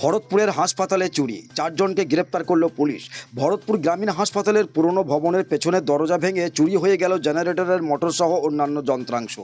ভরতপুরের হাসপাতালে চুরি। চারজনকে গ্রেপ্তার করল পুলিশ। ভরতপুর গ্রামীণ হাসপাতালের পুরনো ভবনের পেছনের দরজা ভেঙে চুরি হয়ে গেল জেনারেটরের মোটরসহ অন্যান্য যন্ত্রাংশ।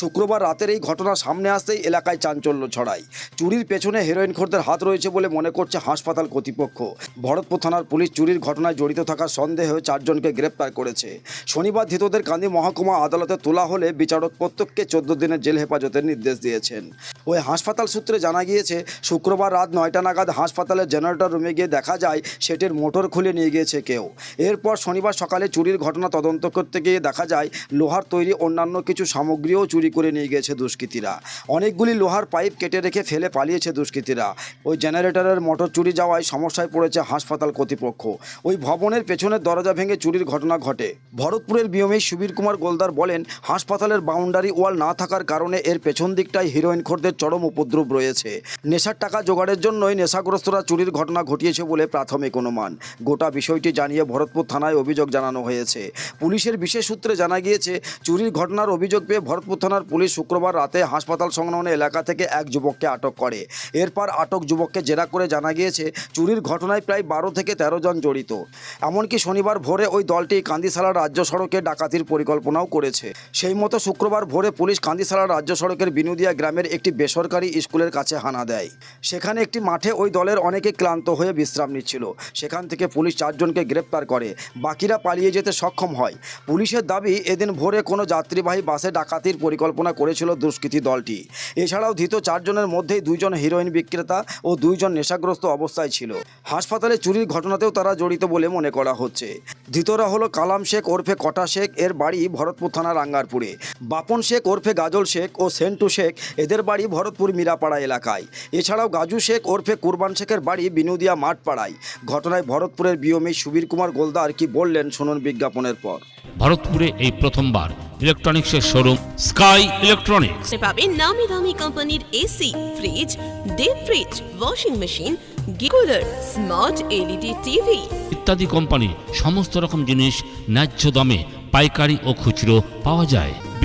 শুক্রবার রাতের এই ঘটনা সামনে আসতেই এলাকায় চাঞ্চল্য ছড়ায়। চুরির পেছনে হেরোইন খোরদের হাত রয়েছে বলে মনে করছে হাসপাতাল কর্তৃপক্ষ। ভরতপুর থানার পুলিশ চুরির ঘটনায় জড়িত থাকার সন্দেহে চারজনকে গ্রেপ্তার করেছে। শনিবার ধৃতদের কান্দি মহকুমা আদালতে তোলা হলে বিচারক প্রত্যেককে চোদ্দ দিনের জেল হেফাজতের নির্দেশ দিয়েছেন। ওই হাসপাতাল সূত্রে জানা গিয়েছে, শুক্রবার রাত নয়টা নাগাদ হাসপাতালের জেনারেটর রুমে গিয়ে দেখা যায় সেটির মোটর খুলে নিয়ে গিয়েছে কেউ। এরপর শনিবার সকালে চুরির ঘটনা তদন্ত করতে গিয়ে দেখা যায় লোহার তৈরি অন্যান্য কিছু সামগ্রীও চুরি করে নিয়ে গিয়েছে দুষ্কৃতীরা। অনেকগুলি লোহার পাইপ কেটে রেখে ফেলে পালিয়েছে দুষ্কৃতীরা। ওই জেনারেটরের মোটর চুরি যাওয়ায় সমস্যায় পড়েছে হাসপাতাল কর্তৃপক্ষ। ওই ভবনের পেছনের দরজা ভেঙে চুরির ঘটনা ঘটে। ভরতপুরের বিয়মী সুবীর কুমার গোলদার বলেন, হাসপাতালের বাউন্ডারি ওয়াল না থাকার কারণে এর পেছন দিকটায় হিরোইন খোরদের চরম উপদ্রব রয়েছে। নেশার টাকা জোগাড়ের জন্যই নেশাগ্রস্তরা চুরির ঘটনা ঘটিয়েছে বলে প্রাথমিক অনুমান। গোটা বিষয়টি জানিয়ে ভরতপুর থানায় অভিযোগ জানানো হয়েছে। পুলিশের বিশেষ সূত্রে জানা গিয়েছে, চুরির ঘটনার অভিযোগ পেয়ে ভরতপুর থানার পুলিশ শুক্রবার রাতে হাসপাতাল সংলগ্ন এলাকা থেকে এক যুবককে আটক করে। এরপর আটক যুবককে জেরা করে জানা গিয়েছে, চুরির ঘটনায় প্রায় বারো থেকে তেরো জন জড়িত। এমনকি শনিবার ভোরে ওই দলটি কান্দিসালা রাজ্য সড়কে ডাকাতির পরিকল্পনাও করেছে। সেই মতো শুক্রবার ভোরে পুলিশ কান্দিসালা রাজ্য সড়কের বিনুদিয়া গ্রামের একটি বেসরকারি স্কুলের কাছে হানা দেয়। সেখানে একটি মাঠে ওই দলের অনেকে ক্লান্ত হয়ে বিশ্রাম নিচ্ছিল। সেখান থেকে পুলিশ চারজনকে গ্রেপ্তার করে। বাকিরা পালিয়ে যেতে সক্ষম হয়। পুলিশের দাবি, এদিন ভোরে কোনো যাত্রীবাহী বাসে ডাকাতির পরিকল্পনা করেছিল দুষ্কৃতী দলটি। এছাড়াও ধৃত চারজনের মধ্যেই দুইজন হিরোইন বিক্রেতা ও দুইজন নেশাগ্রস্ত অবস্থায় ছিল। হাসপাতালে চুরির ঘটনাতেও তারা জড়িত বলে মনে করা হচ্ছে। ধৃতরা হলো কালাম শেখ ওরফে কটা শেখ, এর বাড়ি ভরতপুর থানার আঙ্গারপুরে বাপন শেখ ওরফে গাজল শেখ ও সেন্টু শেখ, এদের বাড়ি ভরতপুর মিরাপাড়া এলাকায়। এছাড়াও গাজু শেখ ওরফে কুরবান শেখের বাড়ি বিনুদিয়া মাঠপাড়ায়। ঘটনায় ভরতপুরের বিয়মী সুবীর কুমার গোলদার কি বললেন শুনুন বিজ্ঞাপনের পর। ভরতপুরে এই প্রথমবার ইলেকট্রনিক্সের শোরুম স্কাই ইলেকট্রনিক্স। পাবেন নামি দামি কোম্পানির AC fridge deep fridge washing machine cooler smart LED TV. ইত্যাদি কোম্পানির সমস্ত রকম জিনিস ন্যায্য দামে পাইকারি ও খুচরো পাওয়া যায়।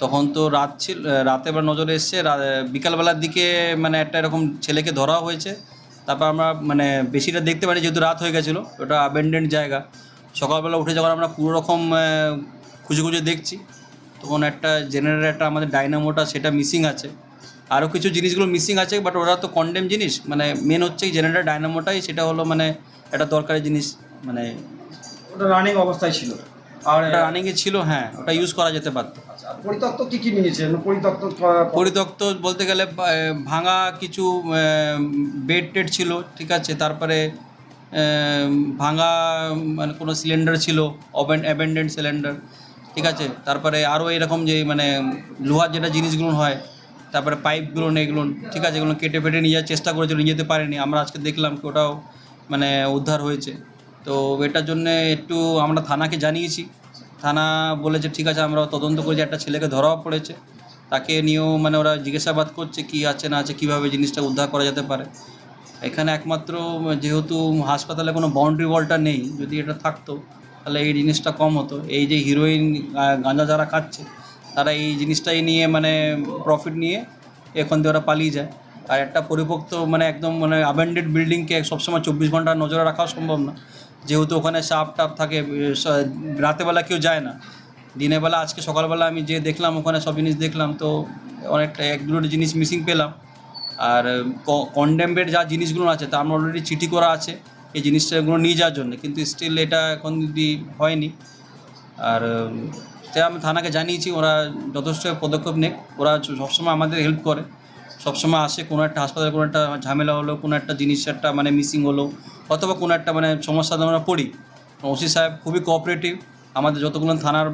তখন তো রাত ছিল রাতে এবার নজরে এসছে বিকালবেলার দিকে মানে একটা এরকম ছেলেকে ধরা হয়েছে। তারপর আমরা মানে বেশিটা দেখতে পারি যেহেতু রাত হয়ে গেছিল, ওটা অ্যাবেন্ডেন্ট জায়গা। সকালবেলা উঠে যখন আমরা পুরো রকম খুঁজে খুঁজে দেখছি, তখন একটা জেনারেটর আমাদের ডাইনামোটা সেটা মিসিং আছে। আরও কিছু জিনিসগুলো মিসিং আছে বাট ওরা তো কন্ডেম জিনিস। মানে মেন হচ্ছে জেনারেটর ডাইনামোটাই সেটা হলো মানে একটা দরকারি জিনিস মানে ওটা রানিং অবস্থায় ছিল। আর ওটা রানিংয়ে ছিল হ্যাঁ ওটা ইউজ করা যেতে পারতো। আচ্ছা, পরিত্যক্ত কি কি নিয়েছে পরিত্যক্ত পরিত্যক্ত বলতে গেলে ভাঙা কিছু বেড টেড ছিল ঠিক আছে তারপরে ভাঙা মানে কোনো সিলিন্ডার ছিল অবেন অ্যাবেন্ডেন্ট সিলিন্ডার ঠিক আছে তারপরে আরও এরকম যে মানে লোহার যেটা জিনিসগুলো হয় তারপরে পাইপগুলো এগুলো ঠিক আছে এগুলো কেটে ফেটে নিয়ে যাওয়ার চেষ্টা করেছিল নিয়ে যেতে পারেনি আমরা আজকে দেখলাম কি ওটাও মানে উদ্ধার হয়েছে। তো এটার জন্য একটু আমরা থানাকে জানিয়েছি। থানা বলেছে, ঠিক আছে, আমরা তদন্ত করেছি, একটা ছেলেকে ধরাও পড়েছে। তাকে নিয়েও মানে ওরা জিজ্ঞাসাবাদ করছে, কি আছে, না আছে, কীভাবে জিনিসটা উদ্ধার করা যেতে পারে? এখানে একমাত্র যেহেতু হাসপাতালে কোনো বাউন্ডারি ওয়ালটা নেই, যদি এটা থাকতো, তাহলে এই জিনিসটা কম হতো। এই যে হিরোইন গাঁজা যারা খাচ্ছে, তারা এই জিনিসটাই নিয়ে মানে প্রফিট নিয়ে এখন দিয়ে ওরা পালিয়ে যায়। আর একটা পরিপক্ত মানে একদম মানে অ্যাবেন্ডেড বিল্ডিংকে সবসময় চব্বিশ ঘণ্টা নজরে রাখাও সম্ভব না। যেহেতু ওখানে সাপ টাপ থাকে রাতেবেলা কেউ যায় না। দিনের বেলা আজকে সকালবেলা আমি যে দেখলাম, ওখানে সব জিনিস দেখলাম, তো অনেকটা এক দুটো জিনিস মিসিং পেলাম। আর কন্ডেমবের যা জিনিসগুলো আছে, তা আমরা অলরেডি চিঠি করা আছে, এই জিনিসটাগুলো নিয়ে যাওয়ার জন্য। কিন্তু স্টিল এটা এখন যদি হয়নি। আর তাই আমি থানাকে জানিয়েছি, ওরা যথেষ্ট পদক্ষেপ নেক। ওরা সবসময় আমাদের হেল্প করে। সবসময় আসে, কোনো একটা হাসপাতালে কোনো একটা ঝামেলা হলো, কোনো একটা জিনিস একটা মানে মিসিং হলো অথবা কোনো একটা মানে সমস্যাতে আমরা পড়ি। ওসি সাহেব খুবই কোঅপারেটিভ আমাদের যতগুলো থানার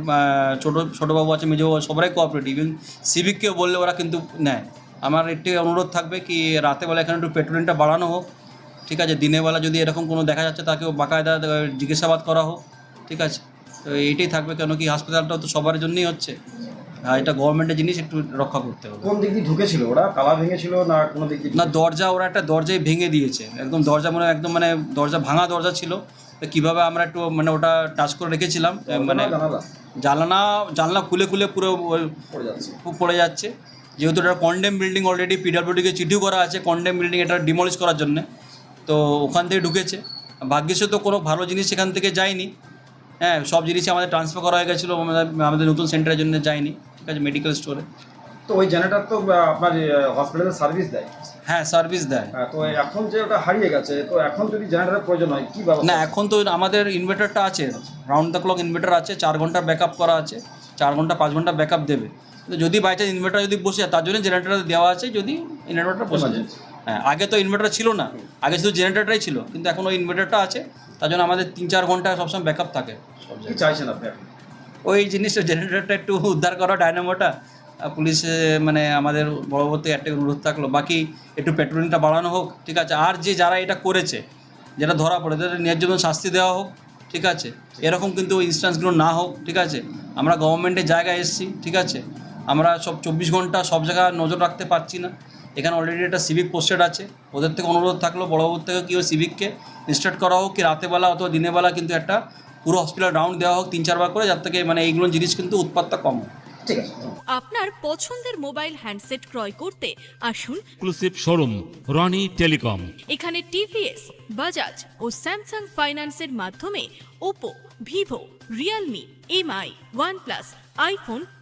ছোটো, ছোটোবাবু আছে, মেজবাবু সবাই কোঅপারেটিভ ইভেন সিভিককেও বললে ওরা কিন্তু নেয়। আমার একটি অনুরোধ থাকবে কি, রাতেবেলা এখানে একটু পেট্রোলিংটা বাড়ানো হোক। ঠিক আছে দিনের বেলা যদি এরকম কোনো দেখা যাচ্ছে তাকেও বাকায়দা জিজ্ঞাসাবাদ করা হোক। ঠিক আছে, তো এইটাই থাকবে। কেন কি হাসপাতালটা তো সবার জন্যই হচ্ছে। আর এটা গভর্নমেন্টের জিনিস একটু রক্ষা করতে হবে। কোন দিক দিয়ে ঢুকেছিল ওরা? তালা ভেঙেছিল না কোনো দিক দিয়ে না দরজা ওরা একটা দরজাই ভেঙে দিয়েছে। একদম দরজা মানে একদম মানে দরজা ভাঙা দরজা ছিল। তো কীভাবে আমরা একটু মানে ওটা টাচ করে রেখেছিলাম মানে জানালা? জানলা খুলে খুলে পুরো পড়ে যাচ্ছে। পড়ে যাচ্ছে। যেহেতু এটা কন্ডেম বিল্ডিং অলরেডি পিডাব্লিউডিকে চিঠিও করা আছে কন্ডেম বিল্ডিং এটা ডিমলিশ করার জন্য। তো ওখান থেকে ঢুকেছে। ভাগ্যিস তো কোনো ভালো জিনিস সেখান থেকে যায়নি। হ্যাঁ সব জিনিসই আমাদের ট্রান্সফার করা হয়ে গেছিল আমাদের নতুন সেন্টারের জন্য যায়নি ঠিক আছে মেডিকেল স্টোরে তো ওই জেনারেটর তো আপনার হসপিটালে সার্ভিস দেয়? হ্যাঁ সার্ভিস দেয়। হ্যাঁ, তো এখন যে ওটা হারিয়ে গেছে তো এখন যদি জেনারেটরের প্রয়োজন হয় কি না এখন তো আমাদের ইনভার্টারটা আছে রাউন্ড দ্য ক্লক ইনভার্টার আছে চার ঘণ্টা ব্যাকআপ করা আছে চার ঘণ্টা পাঁচ ঘণ্টা ব্যাকআপ দেবে। তো যদি বাই চান্স ইনভার্টার যদি বসে যায় তার জন্য জেনারেটর দেওয়া আছে যদি ইনভার্টার বসে যায়। হ্যাঁ আগে তো ইনভার্টার ছিল না। আগে শুধু জেনারেটরটাই ছিল কিন্তু এখন ওই ইনভার্টারটা আছে তার জন্য আমাদের তিন চার ঘণ্টা সবসময় ব্যাকআপ থাকে। কি। চাইছেন আপনি ওই জিনিসটা জেনারেটারটা একটু উদ্ধার করা ডায়নামোটা পুলিশ মানে আমাদের পরবর্তী একটা অনুরোধ থাকল। বাকি একটু পেট্রোলিংটা বাড়ানো হোক ঠিক আছে? আর যে যারা এটা করেছে যেটা ধরা পড়ে তাদের ন্যায্য শাস্তি দেওয়া হোক ঠিক আছে? এরকম কিন্তু ওই ইনস্ট্যান্সগুলো না হোক ঠিক আছে? আমরা গভর্নমেন্টের জায়গায় এসেছি ঠিক আছে? আমরা সব চব্বিশ ঘণ্টা সব জায়গায় নজর রাখতে পারছি না। এখানে অলরেডি একটা সিভিক পোস্টেড আছে। ওদের থেকে অনুরোধ থাকল বড়োবর থেকে কি ওই সিভিককে ইনস্টার্ট করা হোক কি রাতেবেলা অথবা দিনের বেলা কিন্তু একটা পুরো হসপিটাল রাউন্ড দেওয়া হোক তিন চারবার করে যার থেকে মানে এইগুলো জিনিস কিন্তু উৎপাদটা কম ঠিক আছে। আপনার পছন্দের মোবাইল হ্যান্ডসেট ক্রয় করতে আসুন। এক্সক্লুসিভ শোরুম রনি টেলিকম এখানে টিভিএস বাজাজ ও স্যামসাং ফাইন্যান্সের মাধ্যমে Oppo Vivo Realme Mi OnePlus iPhone